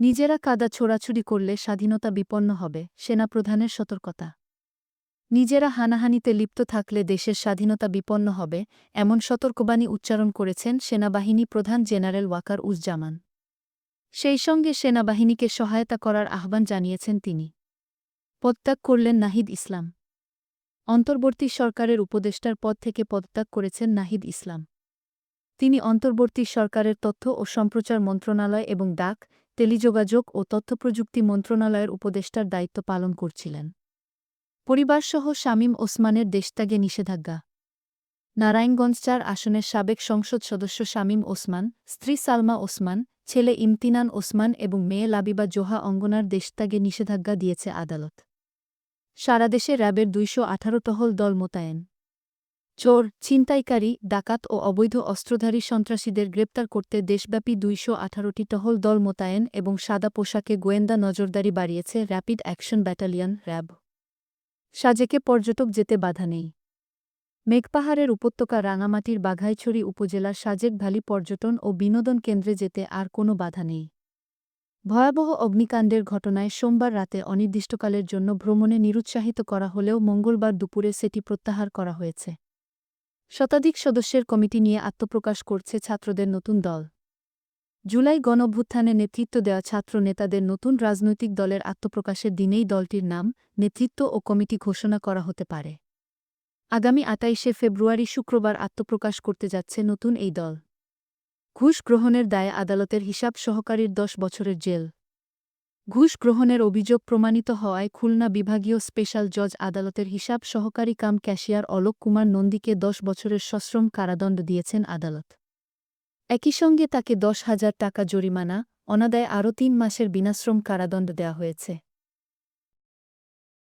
নিজেরা কাদা ছোড়াছুড়ি করলে স্বাধীনতা বিপন্ন হবে, সেনাপ্রধানের সতর্কতা। নিজেরা হানাহানিতে লিপ্ত থাকলে দেশের স্বাধীনতা বিপন্ন হবে, এমন সতর্কবাণী উচ্চারণ করেছেন সেনাবাহিনী প্রধান জেনারেল ওয়াকার উজ্জামান সেই সঙ্গে সেনাবাহিনীকে সহায়তা করার আহ্বান জানিয়েছেন তিনি। পদত্যাগ করলেন নাহিদ ইসলাম। অন্তর্বর্তী সরকারের উপদেষ্টার পদ থেকে পদত্যাগ করেছেন নাহিদ ইসলাম। তিনি অন্তর্বর্তী সরকারের তথ্য ও সম্প্রচার মন্ত্রণালয় এবং ডাক টেলিযোগাযোগ ও তথ্যপ্রযুক্তি মন্ত্রণালয়ের উপদেষ্টার দায়িত্ব পালন করছিলেন। পরিবারসহ শামীম ওসমানের দেশত্যাগে নিষেধাজ্ঞা। নারায়ণগঞ্জ চার আসনের সাবেক সংসদ সদস্য শামীম ওসমান, স্ত্রী সালমা ওসমান, ছেলে ইমতিনান ওসমান এবং মেয়ে লাবিবা জোহা অঙ্গনার দেশত্যাগে নিষেধাজ্ঞা দিয়েছে আদালত। সারাদেশে র্যাবের দুইশো আঠারো টহল দল মোতায়েন। চোর, ছিনতাইকারী, ডাকাত ও অবৈধ অস্ত্রধারী সন্ত্রাসীদের গ্রেপ্তার করতে দেশব্যাপী দুইশো আঠারোটি টহল দল মোতায়েন এবং সাদা পোশাকে গোয়েন্দা নজরদারি বাড়িয়েছে র্যাপিড অ্যাকশন ব্যাটালিয়ন র্যাব। সাজেকে পর্যটক যেতে বাধা নেই। মেঘপাহাড়ের উপত্যকা রাঙামাটির বাঘাইছড়ি উপজেলার সাজেক ভ্যালি পর্যটন ও বিনোদন কেন্দ্রে যেতে আর কোনো বাধা নেই। ভয়াবহ অগ্নিকাণ্ডের ঘটনায় সোমবার রাতে অনির্দিষ্টকালের জন্য ভ্রমণে নিরুৎসাহিত করা হলেও মঙ্গলবার দুপুরে সেটি প্রত্যাহার করা হয়েছে। শতাধিক সদস্যের কমিটি নিয়ে আত্মপ্রকাশ করছে ছাত্রদের নতুন দল। জুলাই গণভ্যুত্থানে নেতৃত্ব দেওয়া ছাত্র নেতাদের নতুন রাজনৈতিক দলের আত্মপ্রকাশের দিনেই দলটির নাম, নেতৃত্ব ও কমিটি ঘোষণা করা হতে পারে। আগামী আটাইশে ফেব্রুয়ারি শুক্রবার আত্মপ্রকাশ করতে যাচ্ছে নতুন এই দল। ঘুষ গ্রহণের দায়ে আদালতের হিসাব সহকারীর দশ বছরের জেল। ঘুষ গ্রহণের অভিযোগ প্রমাণিত হওয়ায় খুলনা বিভাগীয় স্পেশাল জজ আদালতের হিসাব সহকারী কাম ক্যাশিয়ার অলোক কুমার নন্দীকে দশ বছরের সশ্রম কারাদণ্ড দিয়েছেন আদালত। একই সঙ্গে তাকে দশ হাজার টাকা জরিমানা, অনাদায় আরও তিন মাসের বিনাশ্রম কারাদণ্ড দেওয়া হয়েছে।